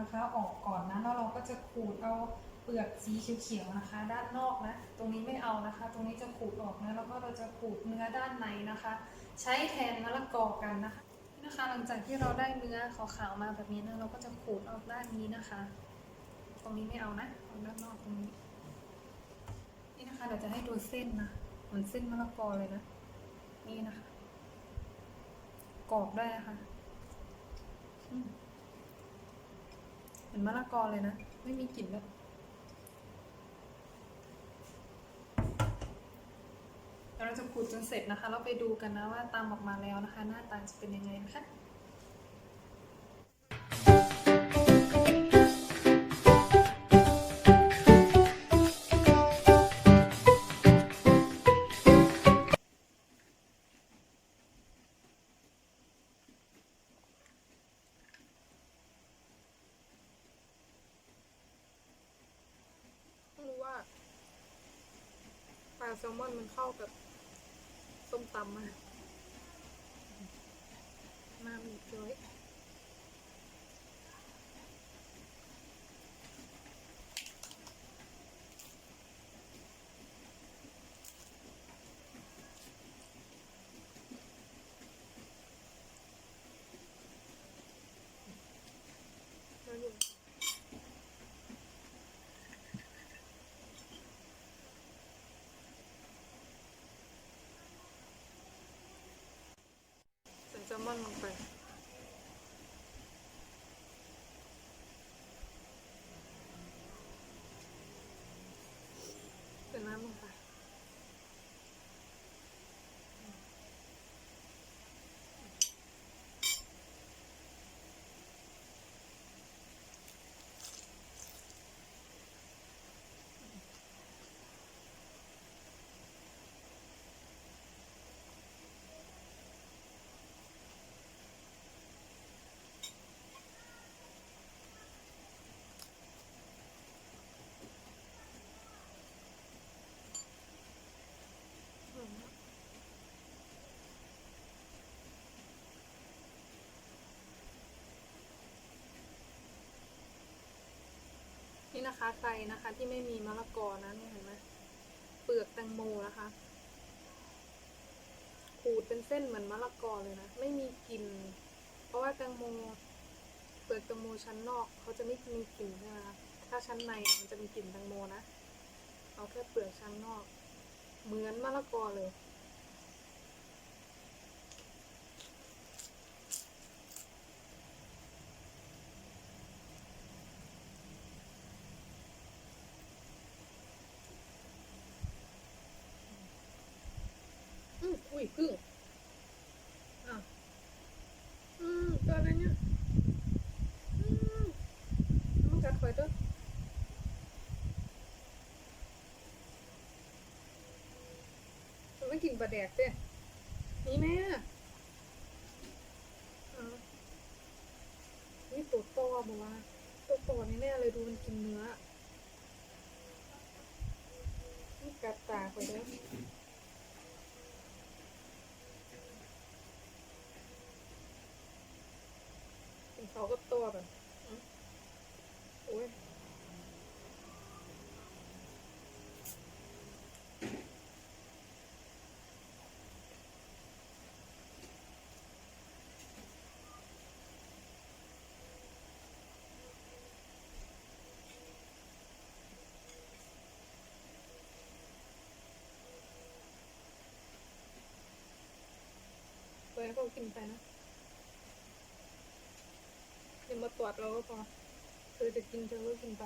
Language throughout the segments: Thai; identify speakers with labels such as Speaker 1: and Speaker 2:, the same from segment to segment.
Speaker 1: นะคะออกก่อนนะแล้วเราก็จะขูดเอาเปลือกสีเขียวๆนะคะ ด้านนอกนะตรงนี้ไม่เอานะคะ ตรงนี้จะขูดออกนะแล้วก็เราจะขูดเนื้อด้านในนะคะ ใช้แทนมะละกอกันนะคะนี่นะคะ หลังจากที่เราได้เนื้อขาวๆมาแบบนี้นะเราก็จะขูดออกด้านนี้นะคะ ตรงนี้ไม่เอานะเอาด้านนอกตรงนี้ นี่นะคะเดี๋ยวจะให้ดูเส้นนะเหมือนเส้นมะละกอเลยนะ นี่นะคะกรอบได้นะคะอืม เหมือนมะละกอเลยนะ ไม่มีกลิ่นเลยเดี๋ยวเราจะขูดจนเสร็จนะคะ เราไปดูกันนะว่าตามออกมาแล้วนะคะ หน้าตาจะเป็นยังไงนะคะ
Speaker 2: แซลมอนมันเข้ากับส้มตำมากมามีเจ้ยมาอยู่ ใส่แซลมอนลงไป ใส่น้ำลงไป นะคะ ใครนะคะที่ไม่มีมะละกอนะเนี่เห็นไหมเปลือกแตงโมนะคะ ขูดเป็นเส้นเหมือนมะละกอเลยนะ ไม่มีกลิ่น เพราะว่าแตงโม เปลือกแตงโมชั้นนอกเขาจะไม่มีกลิ่นใช่ไหมคะถ้าชั้นในมันจะมีกลิ่นแตงโมนะ เอาแค่เปลือกชั้นนอก เหมือนมะละกอเลย อืมอุ้ยพึ่งอะอืมตัวอะไรเนี่ยอืมมันกัดข่อยตัวมันไม่กิน ปลาแดกเด้นี่แม่อะนี่ตัวโตบอกว่าตัวโตนี่แน่เลยดูมันกินเนื้อ นี่กัดตาข่อยเด้อเป็นเขาก็ตัวแบบอืมโอ้ยตัวนี้ก็กิน ไปนะเดี๋ยวมาตรวจเราก็พอเธอจะกินเธอก็กินไป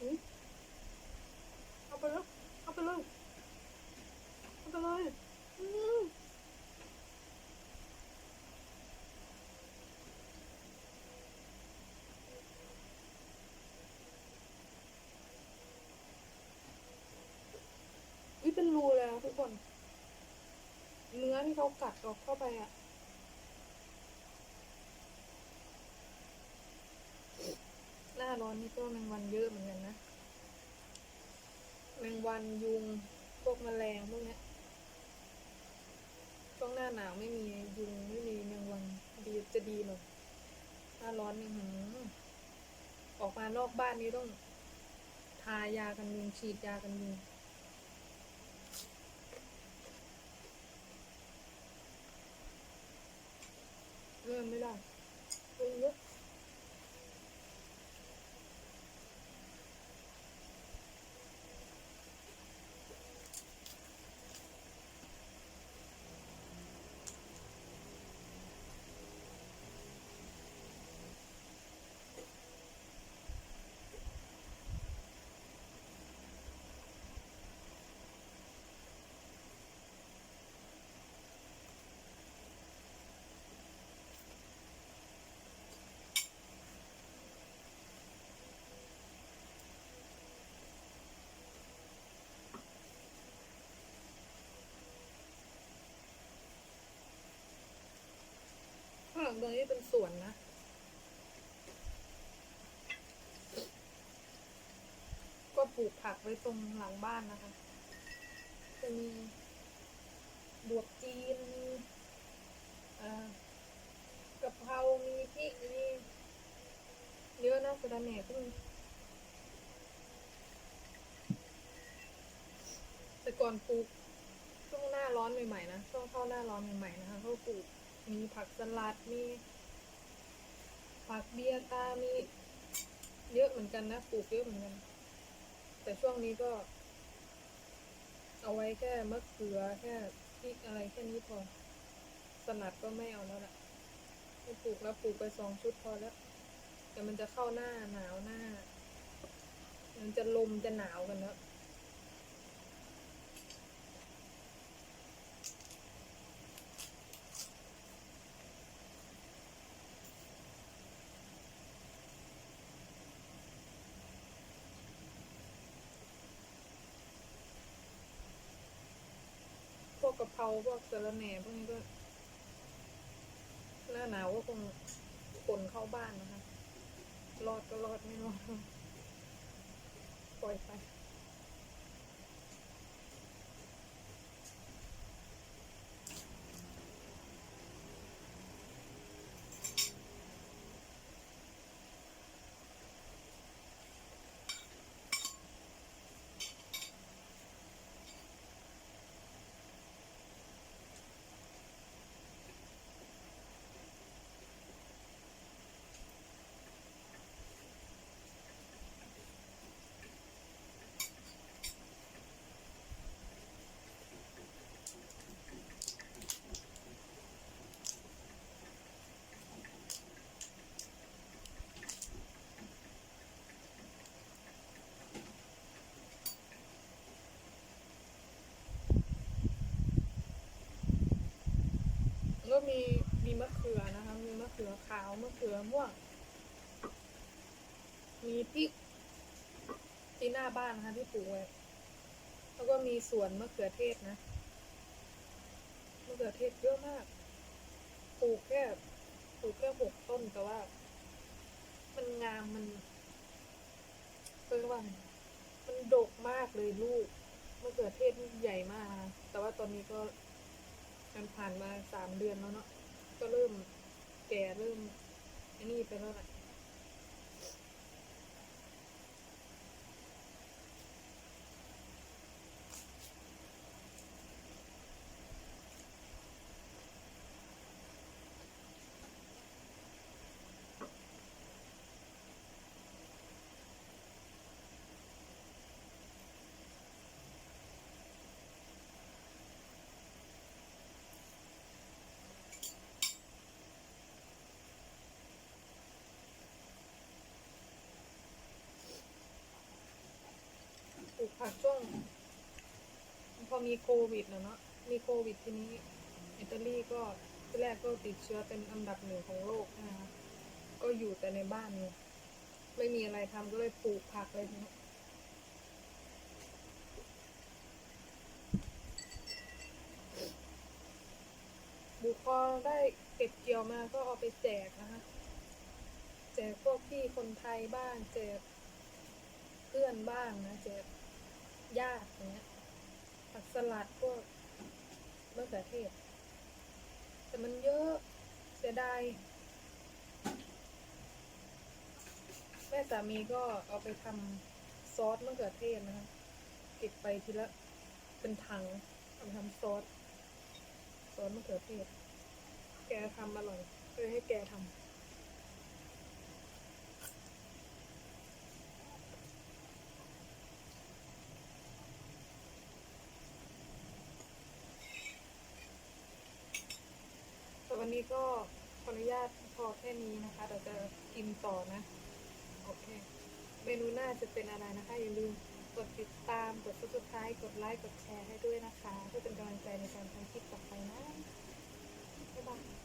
Speaker 2: อืมเอาไปเลยเอาไปเลยเอาไปเลยอืม เรา กัดเราเข้าไปอะหน้าร้อนนี่ก็แมงวันเยอะเหมือนกันนะ แมงวันยุงพวกแมลงพวกเนี้ยช่วงหน้าหนาวไม่มียุงไม่มีแมงวันดีจะดีหน่อยหน้าร้อนนี่หืมออกมานอกบ้านนี่ต้องทายากันยุงฉีดยากันยุง เริ่มไม่ได้เริ่มเยอะข้างหลังตรงนี้เป็นสวนนะ ก็ ปลูกผักไว้ตรงหลังบ้านนะคะ จะมีบวบจีนมีกะเพรา มีพริกมีเยอะนะสะระแหน่ก็มีแต่ก่อนปลูกช่วงหน้าร้อนใหม่ๆนะช่วงเข้าหน้าร้อนใหม่ๆนะคะเขาปลูกมีผักสลัดมีผักเบียร์ตามีเยอะเหมือนกันนะปลูกเยอะเหมือนกัน แต่ช่วงนี้ก็ เอาไว้แค่มะเขือแค่พริกอะไรแค่นี้พอ สลัดก็ไม่เอาแล้วล่ะไม่ปลูกแล้วปลูกไปสองชุดพอแล้วแต่มันจะเข้าหน้าหนาวหน้า มันจะลมจะหนาวกันแล้ว เขาพวกสะระแหน่พวกนี้ก็หน้าหนาวก็คงขนเข้าบ้านนะคะ รอดก็รอดไม่รอดปล่อยไป ก็มีมีมะเขือนะคะ มีมะเขือขาวมะเขือม่วง มีพริกที่หน้าบ้านนะคะที่ปลูกไว้แล้วก็มีสวนมะเขือเทศนะมะเขือเทศเยอะมาก ปลูกแค่ปลูกแค่หกต้นแต่ว่า มันงามมันเรียกว่ามันดกมากเลยลูกมะเขือเทศใหญ่มาก แต่ว่าตอนนี้ก็ มันผ่านมาสามเดือนแล้วเนาะก็เริ่มแก่เริ่มอันนี้ไปแล้วแหละปลูกผักช่วง พอมีโควิดนะเนาะมีโควิดทีนี้ อิตาลีก็ที่แรกก็ติดเชื้อเป็นอันดับหนึ่งของโลกนะคะก็อยู่แต่ในบ้านเนี่ยไม่มีอะไรทำก็เลยปลูกผักเลยทีนี้พอได้เก็บเกี่ยวมาก็เอาไปแจกนะคะแจกพวกพี่คนไทยบ้างแจกเพื่อนบ้างนะแจกญาติอย่างเงี้ย ผักสลัดพวกมะเขือเทศ แต่มันเยอะเสียดายแม่สามีก็เอาไปทำซอสมะเขือเทศนะคะเก็บไปทีละเป็นถังเอาไปทำซอสซอสมะเขือเทศ แกทำอร่อยเลยให้แกทำ วันนี้ก็ขออนุญาตพอแค่นี้นะคะ เราจะกินต่อนะ โอเค เมนูหน้าจะเป็นอะไรนะคะ อย่าลืมกดติดตาม กด subscribe กดไลค์ กดแชร์ให้ด้วยนะคะ เพื่อเป็นกำลังใจในการทำคลิปต่อไปนะ